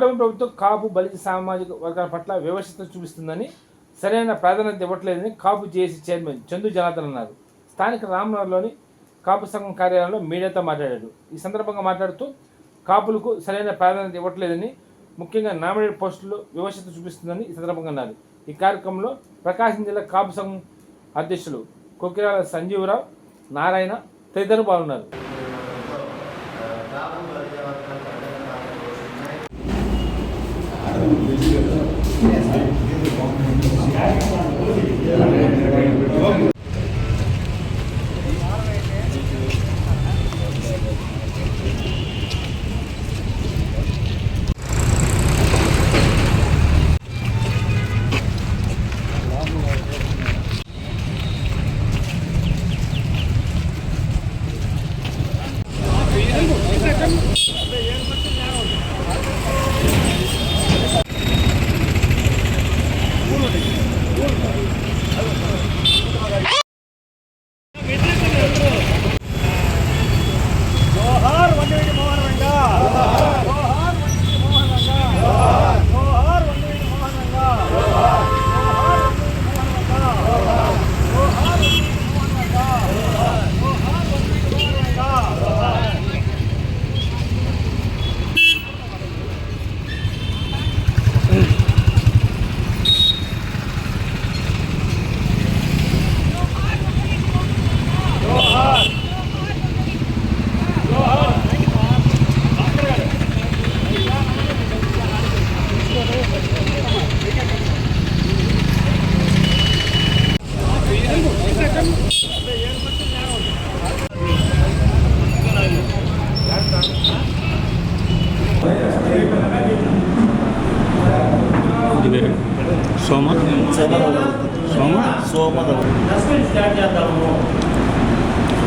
కూటమి ప్రభుత్వం కాపు బలిజ సామాజిక వర్గాల పట్ల వివక్షత చూపిస్తుందని సరైన ప్రాధాన్యత ఇవ్వట్లేదని కాపు జేఏసీ చైర్మన్ చందు జనార్దన్ అన్నారు. స్థానిక రామ్నగర్లోని కాపు సంఘం కార్యాలయంలో మీడియాతో మాట్లాడాడు. ఈ సందర్భంగా మాట్లాడుతూ కాపులకు సరైన ప్రాధాన్యత ఇవ్వట్లేదని ముఖ్యంగా నామినేట్ పోస్టులు వివక్షత చూపిస్తుందని ఈ సందర్భంగా అన్నారు. ఈ కార్యక్రమంలో ప్రకాశం జిల్లా కాపు సంఘం అధ్యక్షులు కొకిరాల సంజీవరావు నారాయణ తదితరులు పాల్గొన్నారు. Yes.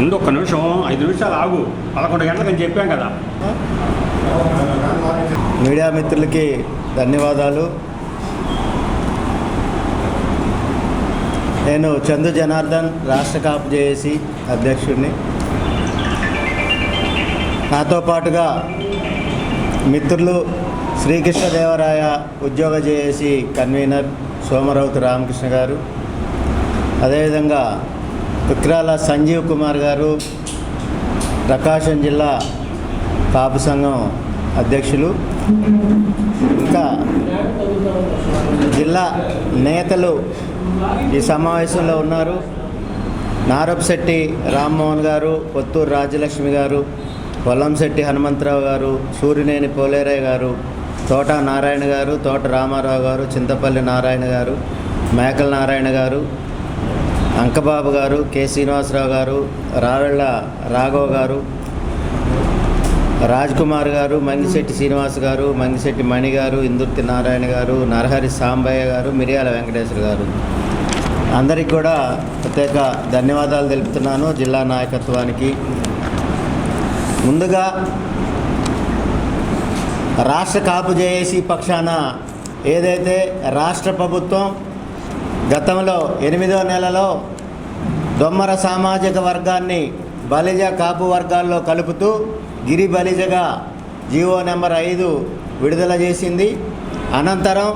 ముందు ఒక్క నిమిషం ఐదు నిమిషాలు ఆగు. పదకొండు గంటలకు చెప్పాం కదా. మీడియా మిత్రులకి ధన్యవాదాలు. నేను చందు జనార్దన్ రాష్ట్ర కాపు జేఏసీ అధ్యక్షుడిని. నాతో పాటుగా మిత్రులు శ్రీకృష్ణదేవరాయ ఉద్యోగ జేఏసి కన్వీనర్ సోమరౌతు రామకృష్ణ గారు. అదేవిధంగా విక్రాల సంజీవ్ కుమార్ గారు ప్రకాశం జిల్లా కాపు సంఘం అధ్యక్షులు. ఇంకా జిల్లా నేతలు ఈ సమావేశంలో ఉన్నారు. నారపశెట్టి రామ్మోహన్ గారు పొత్తూరు రాజలక్ష్మి గారు పొల్లంశెట్టి హనుమంతరావు గారు సూర్యనేని పోలేరయ్య గారు తోట నారాయణ గారు తోట రామారావు గారు చింతపల్లి నారాయణ గారు మేకల నారాయణ గారు అంకబాబు గారు కె శ్రీనివాసరావు గారు రావెళ్ళ రాఘవ గారు రాజ్ కుమార్ గారు మంగిశెట్టి శ్రీనివాస్ గారు మంగిశెట్టి మణి గారు ఇందుర్తి నారాయణ గారు నరహరి సాంబయ్య గారు మిరియాల వెంకటేశ్వర గారు. అందరికి కూడా ప్రత్యేక ధన్యవాదాలు తెలుపుతున్నాను జిల్లా నాయకత్వానికి. ముందుగా రాష్ట్ర కాపు జేఏసీ పక్షాన ఏదైతే రాష్ట్ర ప్రభుత్వం గతంలో ఎనిమిదో నెలలో దొమ్మర సామాజిక వర్గాన్ని బలిజ కాపు వర్గాల్లో కలుపుతూ గిరి బలిజగా జీవో నెంబర్ ఐదు విడుదల చేసింది. అనంతరం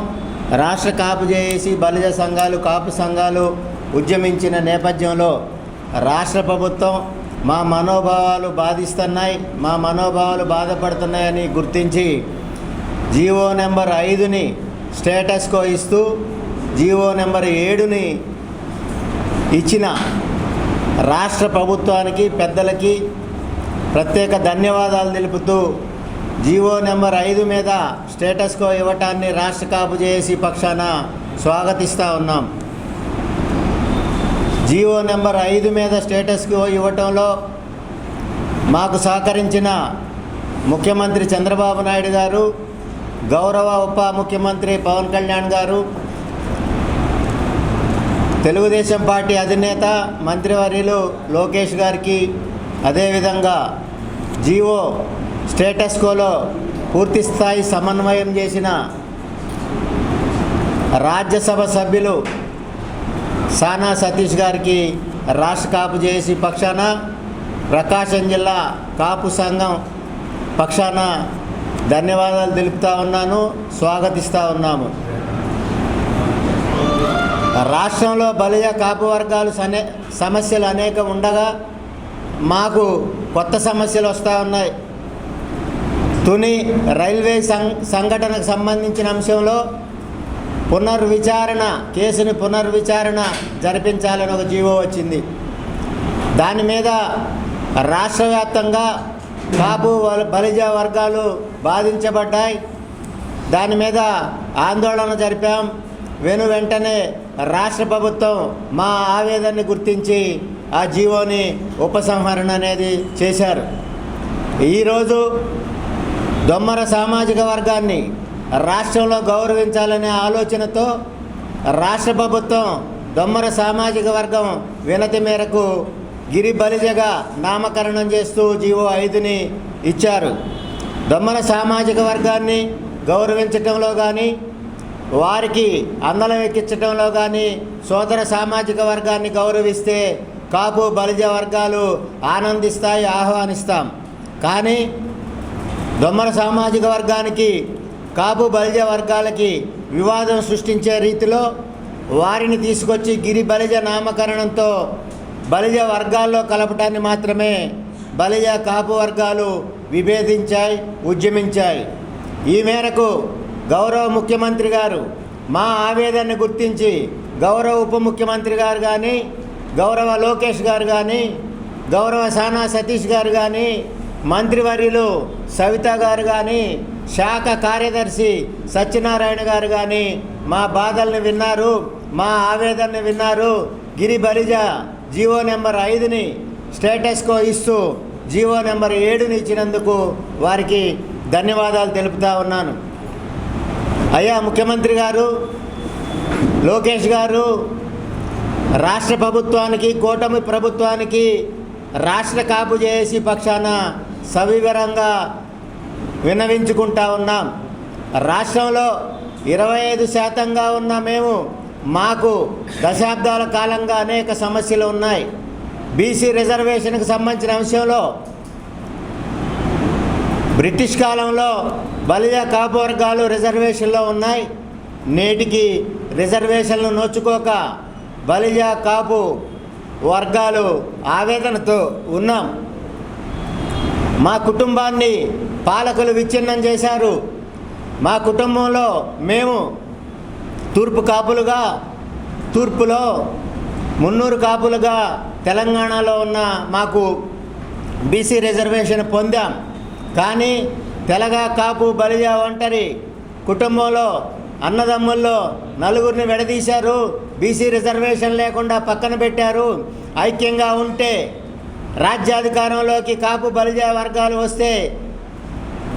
రాష్ట్ర కాపు చేసి బలిజ సంఘాలు కాపు సంఘాలు ఉద్యమించిన నేపథ్యంలో రాష్ట్ర ప్రభుత్వం మా మనోభావాలు బాధిస్తున్నాయి మా మనోభావాలు బాధపడుతున్నాయని గుర్తించి జీవో నెంబర్ ఐదుని స్టేటస్కో ఇస్తూ జీవో నెంబర్ ఏడుని ఇచ్చిన రాష్ట్ర ప్రభుత్వానికి పెద్దలకి ప్రత్యేక ధన్యవాదాలు తెలుపుతూ జీవో నెంబర్ ఐదు మీద స్టేటస్కో ఇవ్వటాన్ని రాష్ట్ర కాపు చేసి పక్షాన స్వాగతిస్తూ ఉన్నాం. జీవో నెంబర్ ఐదు మీద స్టేటస్కో ఇవ్వటంలో మాకు సహకరించిన ముఖ్యమంత్రి చంద్రబాబు నాయుడు గారు గౌరవ ఉప ముఖ్యమంత్రి పవన్ కళ్యాణ్ గారు తెలుగుదేశం పార్టీ అధినేత మంత్రివర్యులు లోకేష్ గారికి అదేవిధంగా జీవో స్టేటస్ కోలో పూర్తి స్థాయి సమన్వయం చేసిన రాజ్యసభ సభ్యులు సానా సతీష్ గారికి రాష్ట్ర కాపు చేసి పక్షాన ప్రకాశం జిల్లా కాపు సంఘం పక్షాన ధన్యవాదాలు తెలుపుతా ఉన్నాను స్వాగతిస్తూ ఉన్నాము. రాష్ట్రంలో బలియ కాపు వర్గాలు సనే సమస్యలు అనేక ఉండగా మాకు కొత్త సమస్యలు వస్తూ ఉన్నాయి. తుని రైల్వే సం సంఘటనకు సంబంధించిన అంశంలో పునర్విచారణ కేసుని పునర్విచారణ జరిపించాలని ఒక జీవో వచ్చింది. దాని మీద రాష్ట్ర వ్యాప్తంగా కాపు వల- బలిజ వర్గాలు బాధించబడ్డాయి. దాని మీద ఆందోళన జరిపాం. వెను వెంటనే రాష్ట్ర ప్రభుత్వం మా ఆవేదనని గుర్తించి ఆ జీవోని ఉపసంహరణ అనేది చేశారు. ఈరోజు దొమ్మర సామాజిక వర్గాన్ని రాష్ట్రంలో గౌరవించాలనే ఆలోచనతో రాష్ట్ర ప్రభుత్వం దొమ్మర సామాజిక వర్గం వినతి మేరకు గిరి బలిజగా నామకరణం చేస్తూ జీవో ఐదుని ఇచ్చారు. దొమ్మర సామాజిక వర్గాన్ని గౌరవించటంలో కానీ వారికి అందలం ఎక్కించడంలో కానీ సోదర సామాజిక వర్గాన్ని గౌరవిస్తే కాపు బలిజ వర్గాలు ఆనందిస్తాయి ఆహ్వానిస్తాం. కానీ దొమ్మల సామాజిక వర్గానికి కాపు బలిజ వర్గాలకి వివాదం సృష్టించే రీతిలో వారిని తీసుకొచ్చి గిరి బలిజ నామకరణంతో బలిజ వర్గాల్లో కలపటాన్ని మాత్రమే బలిజ కాపు వర్గాలు విభేదించాయి ఉద్యమించాయి. ఈ మేరకు గౌరవ ముఖ్యమంత్రి గారు మా ఆవేదనను గుర్తించి గౌరవ ఉప ముఖ్యమంత్రి గారు కానీ గౌరవ లోకేష్ గారు కానీ గౌరవ సానా సతీష్ గారు కానీ మంత్రివర్యులు సవిత గారు కానీ శాఖ కార్యదర్శి సత్యనారాయణ గారు కానీ మా బాధల్ని విన్నారు మా ఆవేదనని విన్నారు. గిరి బలిజ జీవో నెంబర్ ఐదుని స్టేటస్కో ఇస్తూ జీవో నెంబర్ ఏడుని ఇచ్చినందుకు వారికి ధన్యవాదాలు తెలుపుతా ఉన్నాను. అయ్యా ముఖ్యమంత్రి గారు లోకేష్ గారు రాష్ట్ర ప్రభుత్వానికి కూటమి ప్రభుత్వానికి రాష్ట్ర కాపు చేసి పక్షాన సవివరంగా విన్నవించుకుంటా ఉన్నాం. రాష్ట్రంలో ఇరవై ఐదు శాతంగా ఉన్న మేము మాకు దశాబ్దాల కాలంగా అనేక సమస్యలు ఉన్నాయి. బీసీ రిజర్వేషన్కు సంబంధించిన అంశంలో బ్రిటిష్ కాలంలో బలియా కాపు వర్గాలు రిజర్వేషన్లో ఉన్నాయి. నేటికి రిజర్వేషన్లు నోచుకోక బలియా కాపు వర్గాలు ఆవేదనతో ఉన్నాం. మా కుటుంబాన్ని పాలకులు విచ్ఛిన్నం చేశారు. మా కుటుంబంలో మేము తూర్పు కాపులుగా తూర్పులో మున్నూరు కాపులుగా తెలంగాణలో ఉన్న మాకు బీసీ రిజర్వేషన్ పొందాం. కానీ తెలగ కాపు బలిజ ఒంటరి కుటుంబంలో అన్నదమ్ముల్లో నలుగురిని విడదీశారు. బీసీ రిజర్వేషన్ లేకుండా పక్కన పెట్టారు. ఐక్యంగా ఉంటే రాజ్యాధికారంలోకి కాపు బలిజ వర్గాలు వస్తే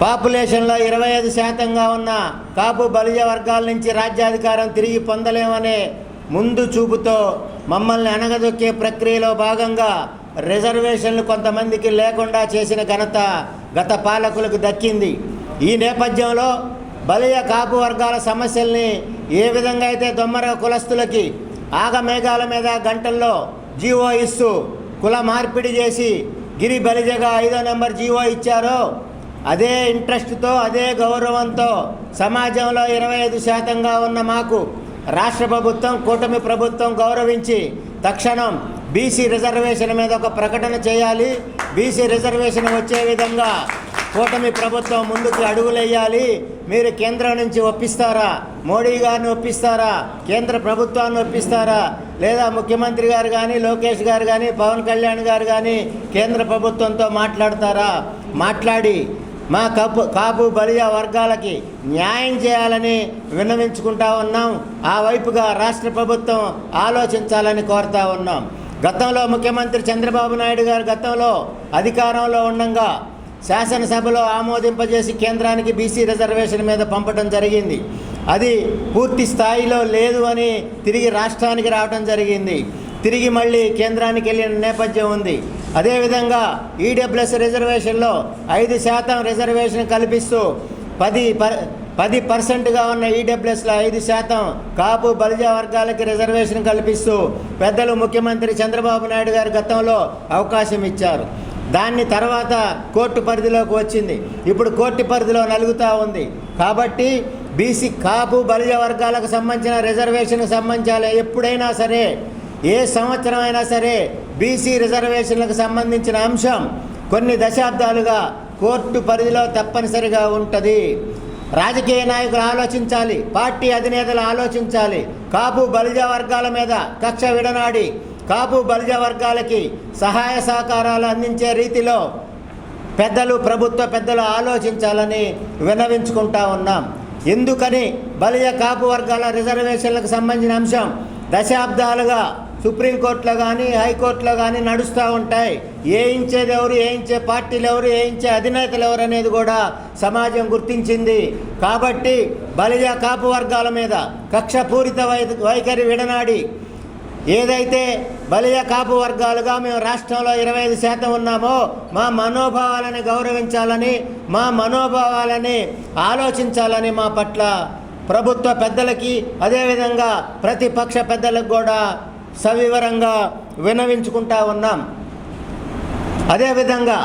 పాపులేషన్లో ఇరవై ఐదు శాతంగా ఉన్న కాపు బలిజ వర్గాల నుంచి రాజ్యాధికారం తిరిగి పొందలేమనే ముందు చూపుతో మమ్మల్ని అనగదొక్కే ప్రక్రియలో భాగంగా రిజర్వేషన్లు కొంతమందికి లేకుండా చేసిన ఘనత గత పాలకులకు దక్కింది. ఈ నేపథ్యంలో బలియ కాపు వర్గాల సమస్యల్ని ఏ విధంగా అయితే దొమ్మర కులస్తులకి ఆగమేఘాల మీద గంటల్లో జీవో ఇస్తూ కుల మార్పిడి చేసి గిరి బలిజగా ఐదో నెంబర్ జీవో ఇచ్చారో అదే ఇంట్రెస్ట్తో అదే గౌరవంతో సమాజంలో ఇరవై ఐదు శాతంగా ఉన్న మాకు రాష్ట్ర ప్రభుత్వం కూటమి ప్రభుత్వం గౌరవించి తక్షణం బీసీ రిజర్వేషన్ మీద ఒక ప్రకటన చేయాలి. బీసీ రిజర్వేషన్ వచ్చే విధంగా కూటమి ప్రభుత్వం ముందుకు అడుగులేయాలి. మీరు కేంద్రం నుంచి ఒప్పిస్తారా? మోడీ గారిని ఒప్పిస్తారా? కేంద్ర ప్రభుత్వాన్ని ఒప్పిస్తారా? లేదా ముఖ్యమంత్రి గారు కానీ లోకేష్ గారు కానీ పవన్ కళ్యాణ్ గారు కానీ కేంద్ర ప్రభుత్వంతో మాట్లాడతారా? మాట్లాడి మా కబు కాపు బలియా వర్గాలకి న్యాయం చేయాలని విన్నవించుకుంటా ఉన్నాం. ఆ వైపుగా రాష్ట్ర ప్రభుత్వం ఆలోచించాలని కోరుతా ఉన్నాం. గతంలో ముఖ్యమంత్రి చంద్రబాబు నాయుడు గారు గతంలో అధికారంలో ఉండగా శాసనసభలో ఆమోదింపజేసి కేంద్రానికి బీసీ రిజర్వేషన్ మీద పంపడం జరిగింది. అది పూర్తి స్థాయిలో లేదు అని తిరిగి రాష్ట్రానికి రావడం జరిగింది. తిరిగి మళ్ళీ కేంద్రానికి వెళ్ళిన నేపథ్యం ఉంది. అదేవిధంగా ఈడబ్ల్యూఎస్ రిజర్వేషన్లో ఐదు శాతం రిజర్వేషన్ కల్పిస్తూ పది పది పర్సెంట్గా ఉన్న ఈడబ్ల్యూఎస్లో ఐదు శాతం కాపు బలిజ వర్గాలకి రిజర్వేషన్ కల్పిస్తూ పెద్దలు ముఖ్యమంత్రి చంద్రబాబు నాయుడు గారు గతంలో అవకాశం ఇచ్చారు. దాన్ని తర్వాత కోర్టు పరిధిలోకి వచ్చింది. ఇప్పుడు కోర్టు పరిధిలో నలుగుతూ ఉంది. కాబట్టి బీసీ కాపు బలిజ వర్గాలకు సంబంధించిన రిజర్వేషన్కి సంబంధించాలి. ఎప్పుడైనా సరే ఏ సంవత్సరం అయినా సరే బీసీ రిజర్వేషన్లకు సంబంధించిన అంశం కొన్ని దశాబ్దాలుగా కోర్టు పరిధిలో తప్పనిసరిగా ఉంటుంది. రాజకీయ నాయకులు ఆలోచించాలి పార్టీ అధినేతలు ఆలోచించాలి. కాపు బలిజ వర్గాల మీద కక్ష విడనాడి కాపు బలిజ వర్గాలకి సహాయ సహకారాలు అందించే రీతిలో పెద్దలు ప్రభుత్వ పెద్దలు ఆలోచించాలని విన్నవించుకుంటా ఉన్నాం. ఎందుకని బలిజ కాపు వర్గాల రిజర్వేషన్లకు సంబంధించిన అంశం దశాబ్దాలుగా సుప్రీంకోర్టులో కానీ హైకోర్టులో కానీ నడుస్తూ ఉంటాయి. ఏయించేది ఎవరు ఏయించే పార్టీలు ఎవరు ఏయించే అధినేతలు ఎవరు అనేది కూడా సమాజం గుర్తించింది. కాబట్టి బలిజ కాపు వర్గాల మీద కక్షపూరిత వై వైఖరి విడనాడి. ఏదైతే బలియ కాపు వర్గాలుగా మేము రాష్ట్రంలో ఇరవై ఐదు శాతం ఉన్నామో మా మనోభావాలని గౌరవించాలని మా మనోభావాలని ఆలోచించాలని మా పట్ల ప్రభుత్వ పెద్దలకి అదేవిధంగా ప్రతిపక్ష పెద్దలకు కూడా సవివరంగా వినవించుకుంటా ఉన్నాం. అదేవిధంగా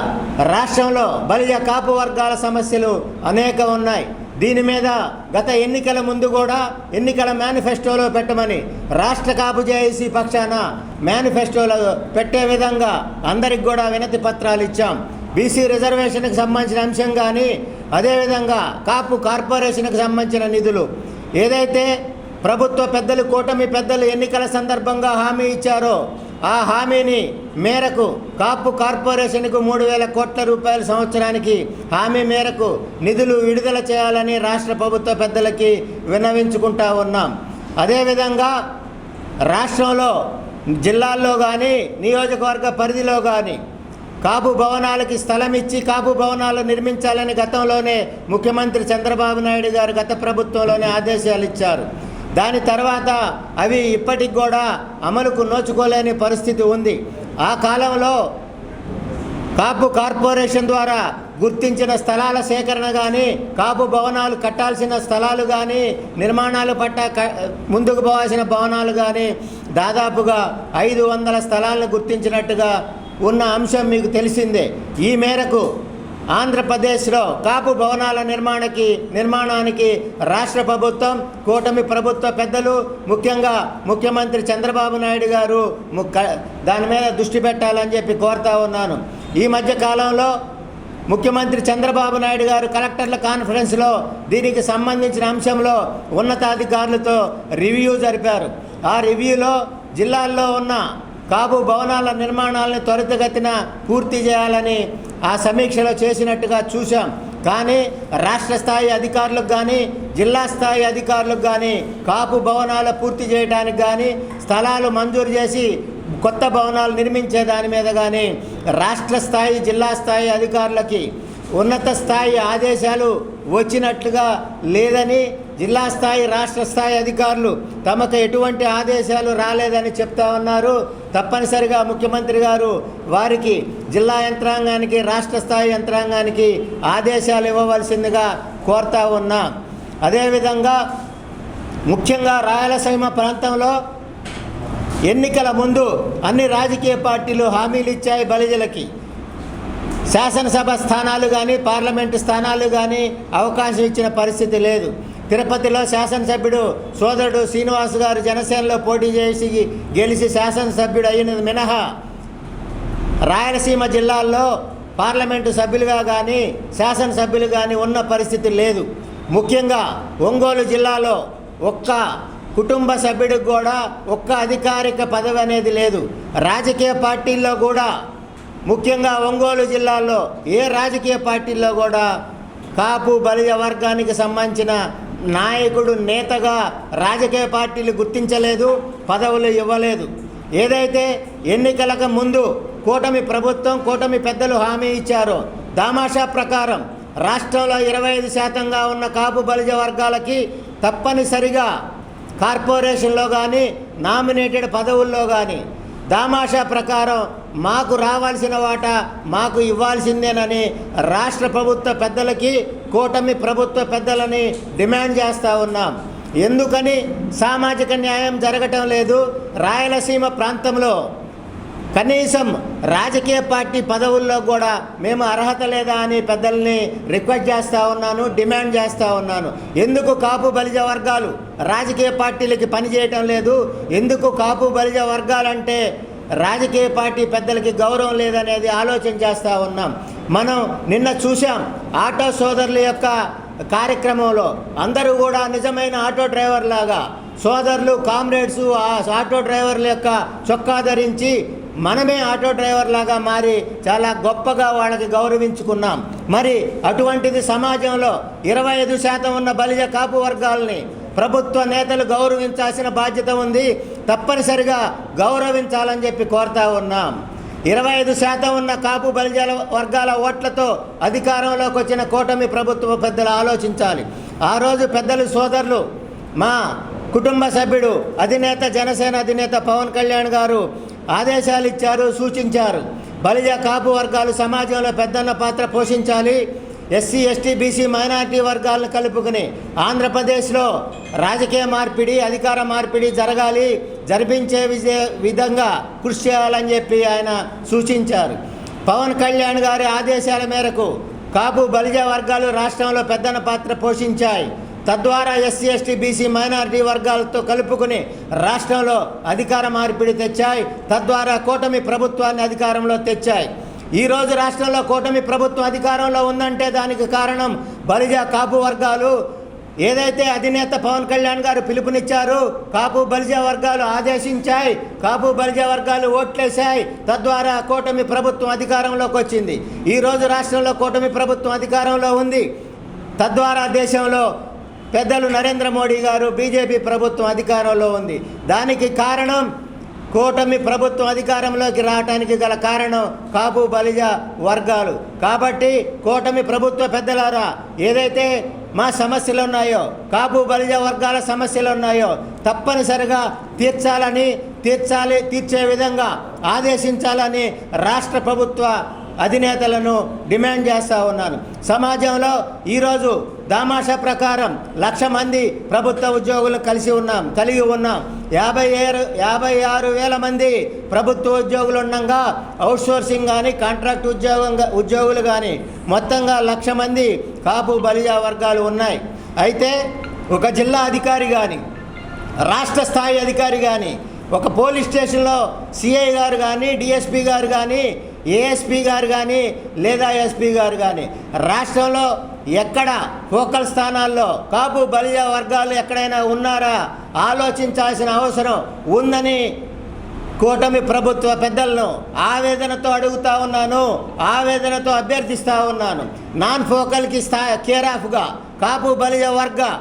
రాష్ట్రంలో బలిజ కాపు వర్గాల సమస్యలు అనేక ఉన్నాయి. దీని మీద గత ఎన్నికల ముందు కూడా ఎన్నికల మేనిఫెస్టోలో పెట్టమని రాష్ట్ర కాపు జేఏసీ పక్షాన మేనిఫెస్టోలో పెట్టే విధంగా అందరికి కూడా వినతి పత్రాలు ఇచ్చాం. బీసీ రిజర్వేషన్కి సంబంధించిన అంశం కానీ అదేవిధంగా కాపు కార్పొరేషన్కి సంబంధించిన నిధులు ఏదైతే ప్రభుత్వ పెద్దలు కూటమి పెద్దలు ఎన్నికల సందర్భంగా హామీ ఇచ్చారో. ఆ హామీని మేరకు కాపు కార్పొరేషన్కు మూడు వేల కోట్ల రూపాయల సంవత్సరానికి హామీ మేరకు నిధులు విడుదల చేయాలని రాష్ట్ర ప్రభుత్వ పెద్దలకి విన్నవించుకుంటా ఉన్నాం. అదేవిధంగా రాష్ట్రంలో జిల్లాల్లో కానీ నియోజకవర్గ పరిధిలో కానీ కాపు భవనాలకి స్థలం ఇచ్చి కాపు భవనాలు నిర్మించాలని గతంలోనే ముఖ్యమంత్రి చంద్రబాబు నాయుడు గారు గత ప్రభుత్వంలోనే ఆదేశాలు ఇచ్చారు. దాని తర్వాత అవి ఇప్పటికి కూడా అమలుకు నోచుకోలేని పరిస్థితి ఉంది. ఆ కాలంలో కాపు కార్పొరేషన్ ద్వారా గుర్తించిన స్థలాల సేకరణ కానీ కాపు భవనాలు కట్టాల్సిన స్థలాలు కానీ నిర్మాణాలు పట్ట క- ముందుకు పోవాల్సిన భవనాలు కానీ దాదాపుగా ఐదు వందల స్థలాలను గుర్తించినట్టుగా ఉన్న అంశం మీకు తెలిసిందే. ఈ మేరకు ఆంధ్రప్రదేశ్లో కాపు భవనాల నిర్మాణకి నిర్మాణానికి రాష్ట్ర ప్రభుత్వం కూటమి ప్రభుత్వ పెద్దలు ముఖ్యంగా ముఖ్యమంత్రి చంద్రబాబు నాయుడు గారు దాని మీద దృష్టి పెట్టాలని చెప్పి కోరుతా ఉన్నాను. ఈ మధ్య కాలంలో ముఖ్యమంత్రి చంద్రబాబు నాయుడు గారు కలెక్టర్ల కాన్ఫరెన్స్లో దీనికి సంబంధించిన అంశంలో ఉన్నతాధికారులతో రివ్యూ జరిపారు. ఆ రివ్యూలో జిల్లాల్లో ఉన్న కాపు భవనాల నిర్మాణాలను త్వరితగతిన పూర్తి చేయాలని ఆ సమీక్షలో చేసినట్టుగా చూశాం. కానీ రాష్ట్ర స్థాయి అధికారులకు కానీ జిల్లా స్థాయి అధికారులకు కానీ కాపు భవనాలు పూర్తి చేయడానికి కానీ స్థలాలు మంజూరు చేసి కొత్త భవనాలు నిర్మించే దాని మీద కానీ రాష్ట్ర స్థాయి జిల్లా స్థాయి అధికారులకి ఉన్నత స్థాయి ఆదేశాలు వచ్చినట్లుగా లేదని జిల్లా స్థాయి రాష్ట్ర స్థాయి అధికారులు తమకు ఎటువంటి ఆదేశాలు రాలేదని చెప్తా ఉన్నారు. తప్పనిసరిగా ముఖ్యమంత్రి గారు వారికి జిల్లా యంత్రాంగానికి రాష్ట్ర స్థాయి యంత్రాంగానికి ఆదేశాలు ఇవ్వవలసిందిగా కోరుతా ఉన్నా. అదేవిధంగా ముఖ్యంగా రాయలసీమ ప్రాంతంలో ఎన్నికల ముందు అన్ని రాజకీయ పార్టీలు హామీలు ఇచ్చాయి బలిజలకి. శాసనసభ స్థానాలు కానీ పార్లమెంటు స్థానాలు కానీ అవకాశం ఇచ్చిన పరిస్థితి లేదు. తిరుపతిలో శాసనసభ్యుడు సోదరుడు శ్రీనివాస్ గారు జనసేనలో పోటీ చేసి గెలిచి శాసనసభ్యుడు అయినది మినహా. రాయలసీమ జిల్లాల్లో పార్లమెంటు సభ్యులుగా కానీ శాసనసభ్యులు కానీ ఉన్న పరిస్థితి లేదు. ముఖ్యంగా ఒంగోలు జిల్లాలో ఒక్క కుటుంబ సభ్యుడికి కూడా ఒక్క అధికారిక పదవి అనేది లేదు. రాజకీయ పార్టీల్లో కూడా ముఖ్యంగా ఒంగోలు జిల్లాలో ఏ రాజకీయ పార్టీల్లో కూడా కాపు బలిజ వర్గానికి సంబంధించిన నాయకుడు నేతగా రాజకీయ పార్టీలు గుర్తించలేదు పదవులు ఇవ్వలేదు. ఏదైతే ఎన్నికలకు ముందు కూటమి ప్రభుత్వం కూటమి పెద్దలు హామీ ఇచ్చారో దామాషా ప్రకారం రాష్ట్రంలో ఇరవై ఐదు శాతంగా ఉన్న కాపు బలిజ వర్గాలకి తప్పనిసరిగా కార్పొరేషన్లో కానీ నామినేటెడ్ పదవుల్లో కానీ దామాషా ప్రకారం మాకు రావాల్సిన వాటా మాకు ఇవ్వాల్సిందేనని రాష్ట్ర ప్రభుత్వ పెద్దలకి కూటమి ప్రభుత్వ పెద్దలని డిమాండ్ చేస్తూ ఉన్నాం. ఎందుకని సామాజిక న్యాయం జరగటం లేదు. రాయలసీమ ప్రాంతంలో కనీసం రాజకీయ పార్టీ పదవుల్లో కూడా మేము అర్హత లేదా అని పెద్దల్ని రిక్వెస్ట్ చేస్తూ ఉన్నాను డిమాండ్ చేస్తూ ఉన్నాను. ఎందుకు కాపు బలిజ వర్గాలు రాజకీయ పార్టీలకి పనిచేయటం లేదు? ఎందుకు కాపు బలిజ వర్గాలంటే రాజకీయ పార్టీ పెద్దలకి గౌరవం లేదనేది ఆలోచన చేస్తూ ఉన్నాం. మనం నిన్న చూసాం ఆటో సోదరుల యొక్క కార్యక్రమంలో అందరూ కూడా నిజమైన ఆటో డ్రైవర్ లాగా సోదరులు కామ్రేడ్స్ ఆ ఆటో డ్రైవర్ల యొక్క చొక్కా ధరించి మనమే ఆటో డ్రైవర్ లాగా మారి చాలా గొప్పగా వాళ్ళకి గౌరవించుకున్నాం. మరి అటువంటిది సమాజంలో ఇరవై ఐదు శాతం ఉన్న బలిజ కాపు వర్గాల్ని ప్రభుత్వ నేతలు గౌరవించాల్సిన బాధ్యత ఉంది. తప్పనిసరిగా గౌరవించాలని చెప్పి కోరుతా ఉన్నాం. ఇరవై ఐదు శాతం ఉన్న కాపు బలిజాల వర్గాల ఓట్లతో అధికారంలోకి వచ్చిన కూటమి ప్రభుత్వ పెద్దలు ఆలోచించాలి. ఆ రోజు పెద్దలు సోదరులు మా కుటుంబ సభ్యుడు అధినేత జనసేన అధినేత పవన్ కళ్యాణ్ గారు ఆదేశాలు ఇచ్చారు సూచించారు. బలిజ కాపు వర్గాలు సమాజంలో పెద్దన్న పాత్ర పోషించాలి. ఎస్సీ ఎస్టీ బీసీ మైనారిటీ వర్గాలను కలుపుకుని ఆంధ్రప్రదేశ్లో రాజకీయ మార్పిడి అధికార మార్పిడి జరగాలి. జరిపించే విధంగా కృషి చేయాలని చెప్పి ఆయన సూచించారు. పవన్ కళ్యాణ్ గారి ఆదేశాల మేరకు కాపు బలిజ వర్గాలు రాష్ట్రంలో పెద్దన్న పాత్ర పోషించాయి. తద్వారా ఎస్సీ ఎస్టీ బీసీ మైనారిటీ వర్గాలతో కలుపుకుని రాష్ట్రంలో అధికార మార్పిడి తెచ్చాయి. తద్వారా కూటమి ప్రభుత్వాన్ని అధికారంలో తెచ్చాయి. ఈ రోజు రాష్ట్రంలో కూటమి ప్రభుత్వం అధికారంలో ఉందంటే దానికి కారణం బలిజ కాపు వర్గాలు. ఏదైతే అధినేత పవన్ కళ్యాణ్ గారు పిలుపునిచ్చారు కాపు బలిజ వర్గాలు ఆదేశించాయి. కాపు బలిజ వర్గాలు ఓట్లేశాయి. తద్వారా కూటమి ప్రభుత్వం అధికారంలోకి వచ్చింది. ఈ రోజు రాష్ట్రంలో కూటమి ప్రభుత్వం అధికారంలో ఉంది. తద్వారా దేశంలో పెద్దలు నరేంద్ర మోడీ గారు బీజేపీ ప్రభుత్వం అధికారంలో ఉంది. దానికి కారణం కూటమి ప్రభుత్వం అధికారంలోకి రావడానికి గల కారణం కాపు బలిజ వర్గాలు. కాబట్టి కూటమి ప్రభుత్వ పెద్దలారా ఏదైతే మా సమస్యలు ఉన్నాయో కాపు బలిజ వర్గాల సమస్యలు ఉన్నాయో తప్పనిసరిగా తీర్చాలని తీర్చాలి తీర్చే విధంగా ఆదేశించాలని రాష్ట్ర ప్రభుత్వ అధినేతలను డిమాండ్ చేస్తూ ఉన్నాను. సమాజంలో ఈరోజు దామాషా ప్రకారం లక్ష మంది ప్రభుత్వ ఉద్యోగులు కలిసి ఉన్నాం కలిగి ఉన్నాం. యాభై ఏరు యాభై ఆరు వేల మంది ప్రభుత్వ ఉద్యోగులు ఉండగా అవుట్సోర్సింగ్ కానీ కాంట్రాక్ట్ ఉద్యోగం ఉద్యోగులు కానీ మొత్తంగా లక్ష మంది కాపు బలియా వర్గాలు ఉన్నాయి. అయితే ఒక జిల్లా అధికారి కానీ రాష్ట్ర స్థాయి అధికారి కానీ ఒక పోలీస్ స్టేషన్లో సిఐ గారు కానీ డిఎస్పి గారు కానీ ఏఎస్పి గారు కానీ లేదా ఎస్పీ గారు కానీ రాష్ట్రంలో ఎక్కడ ఫోకల్ స్థానాల్లో కాపు బలియ వర్గాలు ఎక్కడైనా ఉన్నారా? ఆలోచించాల్సిన అవసరం ఉందని కూటమి ప్రభుత్వ పెద్దలను ఆవేదనతో అడుగుతా ఉన్నాను ఆవేదనతో అభ్యర్థిస్తూ ఉన్నాను. నాన్ ఫోకల్కి స్థా కేర్ ఆఫ్గా కాపు బలియ వర్గ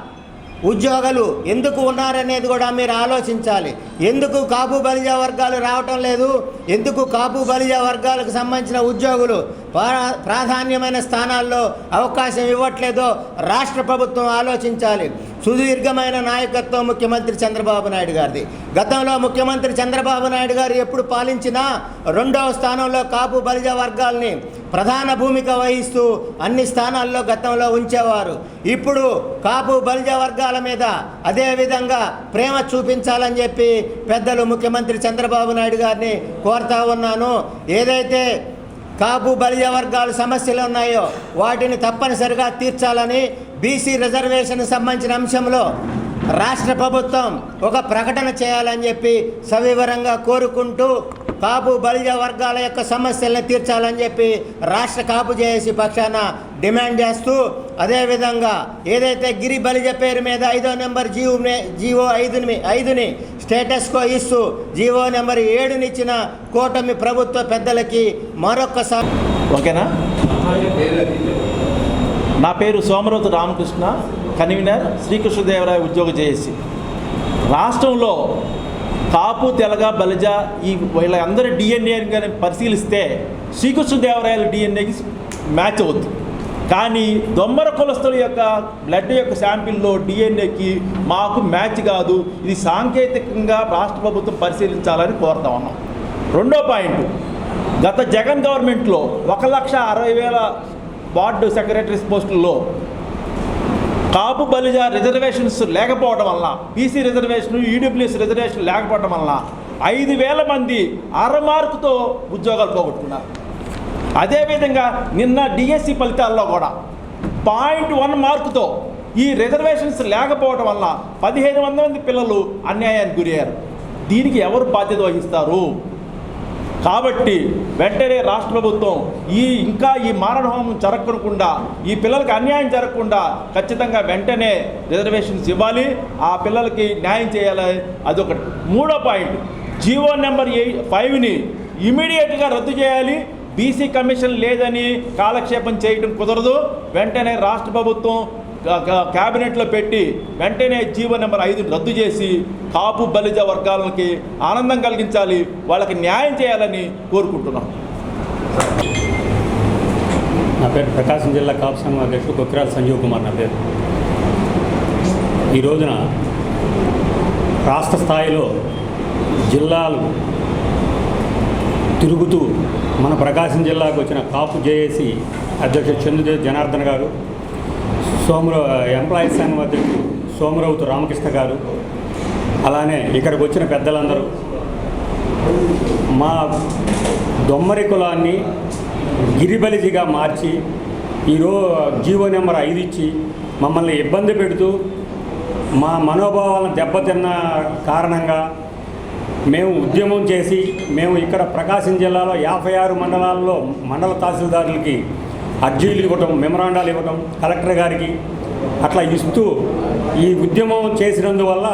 ఉద్యోగులు ఎందుకు ఉన్నారనేది కూడా మీరు ఆలోచించాలి. ఎందుకు కాపు బలిజ వర్గాలు రావటం లేదు? ఎందుకు కాపు బలిజ వర్గాలకు సంబంధించిన ఉద్యోగులు ప్రా- ప్రాధాన్యమైన స్థానాల్లో అవకాశం ఇవ్వట్లేదో రాష్ట్ర ప్రభుత్వం ఆలోచించాలి. సుదీర్ఘమైన నాయకత్వం ముఖ్యమంత్రి చంద్రబాబు నాయుడు గారిది. గతంలో ముఖ్యమంత్రి చంద్రబాబు నాయుడు గారు ఎప్పుడు పాలించినా రెండవ స్థానంలో కాపు బలిజ వర్గాల్ని ప్రధాన భూమిక వహిస్తూ అన్ని స్థానాల్లో గతంలో ఉంచేవారు. ఇప్పుడు కాపు బలిజ వర్గాల మీద అదేవిధంగా ప్రేమ చూపించాలని చెప్పి పెద్దలు ముఖ్యమంత్రి చంద్రబాబు నాయుడు గారిని కోరుతా ఉన్నాను. ఏదైతే కాపు బలిజ వర్గాల సమస్యలు ఉన్నాయో వాటిని తప్పనిసరిగా తీర్చాలని బీసీ రిజర్వేషన్ సంబంధించిన అంశంలో రాష్ట్ర ప్రభుత్వం ఒక ప్రకటన చేయాలని చెప్పి సవివరంగా కోరుకుంటూ కాపు బలిజ వర్గాల యొక్క సమస్యలను తీర్చాలని చెప్పి రాష్ట్ర కాపు జేఏసీ పక్షాన డిమాండ్ చేస్తూ అదేవిధంగా ఏదైతే గిరి బలిజ పేరు మీద ఐదో నెంబర్ జీవో జీవో ఐదుని ఐదుని స్టేటస్కో ఇస్తూ జీవో నెంబర్ ఏడునిచ్చిన కూటమి ప్రభుత్వ పెద్దలకి మరొకసారి ఓకేనా? నా పేరు సోమరోజు రామకృష్ణ కన్వీనర్ శ్రీకృష్ణదేవరాయ ఉద్యోగ చేసి రాష్ట్రంలో కాపు తెలగ బలిజ ఈ వీళ్ళందరి డిఎన్ఏ కానీ పరిశీలిస్తే శ్రీకృష్ణదేవరాయల డిఎన్ఏకి మ్యాచ్ అవుద్ది. కానీ దొమ్మర కులస్తుల యొక్క బ్లడ్ యొక్క శాంపిల్లో డిఎన్ఏకి మాకు మ్యాచ్ కాదు. ఇది సాంకేతికంగా రాష్ట్ర ప్రభుత్వం పరిశీలించాలని కోరుతా ఉన్నాం. రెండో పాయింట్ గత జగన్ గవర్నమెంట్లో ఒక లక్ష అరవై వేల వార్డు సెక్రటరీస్ పోస్టుల్లో కాపు బలిజ రిజర్వేషన్స్ లేకపోవడం వల్ల బీసీ రిజర్వేషన్ ఈడబ్ల్యూఎస్ రిజర్వేషన్ లేకపోవడం వల్ల ఐదు వేల మంది అరమార్కుతో ఉద్యోగాలు పోగొట్టుకున్నారు. అదేవిధంగా నిన్న డిఎస్సి ఫలితాల్లో కూడా పాయింట్ వన్ మార్కుతో ఈ రిజర్వేషన్స్ లేకపోవడం వల్ల పదిహేను వందల మంది పిల్లలు అన్యాయానికి గురయ్యారు. దీనికి ఎవరు బాధ్యత వహిస్తారు? కాబట్టి వెంటనే రాష్ట్ర ప్రభుత్వం ఈ ఇంకా ఈ మారణహోమం జరగకుండా ఈ పిల్లలకి అన్యాయం జరగకుండా ఖచ్చితంగా వెంటనే రిజర్వేషన్స్ ఇవ్వాలి. ఆ పిల్లలకి న్యాయం చేయాలి. అదొకటి మూడో పాయింట్. జీవో నెంబర్ ఎయిట్ ఫైవ్ని ఇమీడియట్గా రద్దు చేయాలి. బీసీ కమిషన్ లేదని కాలక్షేపం చేయడం కుదరదు. వెంటనే రాష్ట్ర ప్రభుత్వం క్యాబినెట్లో పెట్టి వెంటనే జీవో నెంబర్ ఐదు రద్దు చేసి కాపు బలిజ వర్గాలకి ఆనందం కలిగించాలి వాళ్ళకి న్యాయం చేయాలని కోరుకుంటున్నాం. నా పేరు ప్రకాశం జిల్లా కాపు సంఘం అధ్యక్షుడు కొక్కిరాల సంజీవ్ కుమార్ నా పేరు. ఈ రోజున రాష్ట్ర స్థాయిలో జిల్లాలు తిరుగుతూ మన ప్రకాశం జిల్లాకు వచ్చిన కాపు జేఏసీ అధ్యక్షుడు చంద్రదేవ్ జనార్దన్ గారు సోమరావు ఎంప్లాయీస్ సంఘం అధ్యక్షుడు రామకృష్ణ గారు అలానే ఇక్కడికి వచ్చిన పెద్దలందరూ. మా దొమ్మరి కులాన్ని గిరిబలిజిగా మార్చి ఈరో జీవో నెంబర్ ఐదు ఇచ్చి మమ్మల్ని ఇబ్బంది పెడుతూ మా మనోభావాలను దెబ్బతిన్న కారణంగా మేము ఉద్యమం చేసి మేము ఇక్కడ ప్రకాశం జిల్లాలో యాభై ఆరు మండలాల్లో మండల తహసీల్దారులకి అర్జీలు ఇవ్వటం మెమరాండాలు ఇవ్వటం కలెక్టర్ గారికి అట్లా ఇస్తూ ఈ ఉద్యమం చేసినందువల్ల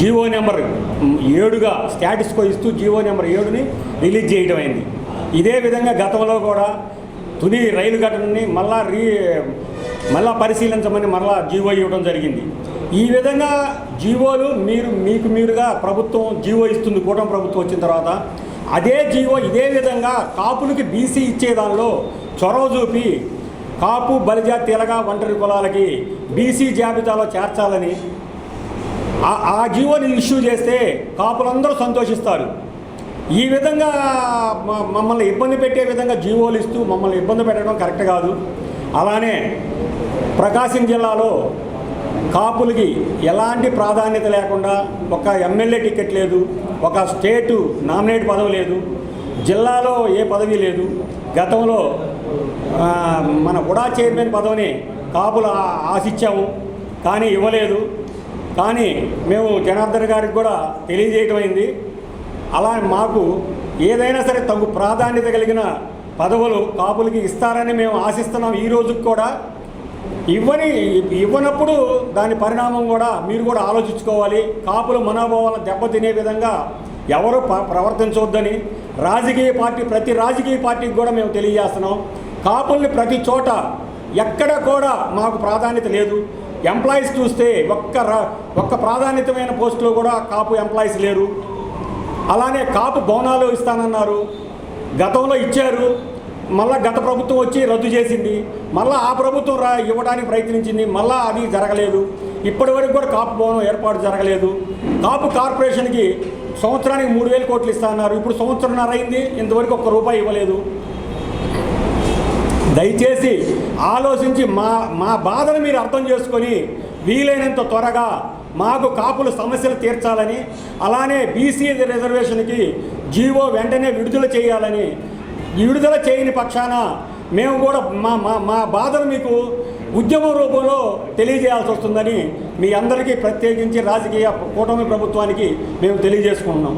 జీవో నెంబర్ ఏడుగా స్టాటస్కో ఇస్తూ జీవో నెంబర్ ఏడుని రిలీజ్ చేయడం అయింది. ఇదే విధంగా గతంలో కూడా తుని రైలు ఘటనని మళ్ళా రీ మళ్ళా పరిశీలించమని మళ్ళా జీవో ఇవ్వడం జరిగింది. ఈ విధంగా జీవోలు మీరు మీకు మీరుగా ప్రభుత్వం జీవో ఇస్తుంది కూటమి ప్రభుత్వం వచ్చిన తర్వాత అదే జీవో ఇదే విధంగా కాపులకి బీసీ ఇచ్చే దానిలో చొరవ చూపి కాపు బలిజ తెలగ ఒంటరి కులాలకి బీసీ జాబితాలో చేర్చాలని ఆ- జీవోని ఇష్యూ చేస్తే కాపులందరూ సంతోషిస్తారు. ఈ విధంగా మమ్మల్ని ఇబ్బంది పెట్టే విధంగా జీవోలు ఇస్తూ మమ్మల్ని ఇబ్బంది పెట్టడం కరెక్ట్ కాదు. అలానే ప్రకాశం జిల్లాలో కాపులకి ఎలాంటి ప్రాధాన్యత లేకుండా ఒక ఎమ్మెల్యే టికెట్ లేదు ఒక స్టేటు నామినేట్ పదవి లేదు జిల్లాలో ఏ పదవి లేదు గతంలో మన ఉడా చైర్మన్ పదవిని కాపులు ఆశించాము కానీ ఇవ్వలేదు. కానీ మేము జనార్దన్ గారికి కూడా తెలియజేయటమైంది. అలా మాకు ఏదైనా సరే తగు ప్రాధాన్యత కలిగిన పదవులు కాపులకి ఇస్తారని మేము ఆశిస్తున్నాం. ఈ రోజుకి కూడా ఇవ్వని ఇవ్వనప్పుడు దాని పరిణామం కూడా మీరు కూడా ఆలోచించుకోవాలి. కాపుల మనోభావాలను దెబ్బతినే విధంగా ఎవరు ప- ప్రవర్తించవద్దని రాజకీయ పార్టీ ప్రతి రాజకీయ పార్టీకి కూడా మేము తెలియజేస్తున్నాం. కాపుల్ని ప్రతి చోట ఎక్కడ కూడా మాకు ప్రాధాన్యత లేదు. ఎంప్లాయీస్ చూస్తే ఒక్క ఒక్క ప్రాధాన్యతమైన పోస్టులో కూడా కాపు ఎంప్లాయీస్ లేరు. అలానే కాపు భవనాలు ఇస్తానన్నారు. గతంలో ఇచ్చారు. మళ్ళా గత ప్రభుత్వం వచ్చి రద్దు చేసింది. మళ్ళీ ఆ ప్రభుత్వం రా ఇవ్వడానికి ప్రయత్నించింది. మళ్ళీ అది జరగలేదు. ఇప్పటి వరకు కూడా కాపు భవనం ఏర్పాటు జరగలేదు. కాపు కార్పొరేషన్కి సంవత్సరానికి మూడు వేల కోట్లు ఇస్తా అన్నారు. ఇప్పుడు సంవత్సరంన్నర అయింది. ఇంతవరకు ఒక్క రూపాయి ఇవ్వలేదు. దయచేసి ఆలోచించి మా మా బాధను మీరు అర్థం చేసుకొని వీలైనంత త్వరగా మాకు కాపుల సమస్యలు తీర్చాలని అలానే బీసీ రిజర్వేషన్కి జీవో వెంటనే విడుదల చేయాలని విడుదల చేయని పక్షాన మేము కూడా మా మా మా బాధను మీకు ఉద్యమ రూపంలో తెలియజేయాల్సి వస్తుందని మీ అందరికీ ప్రత్యేకించి రాజకీయ కూటమి ప్రభుత్వానికి మేము తెలియజేసుకుంటున్నాం.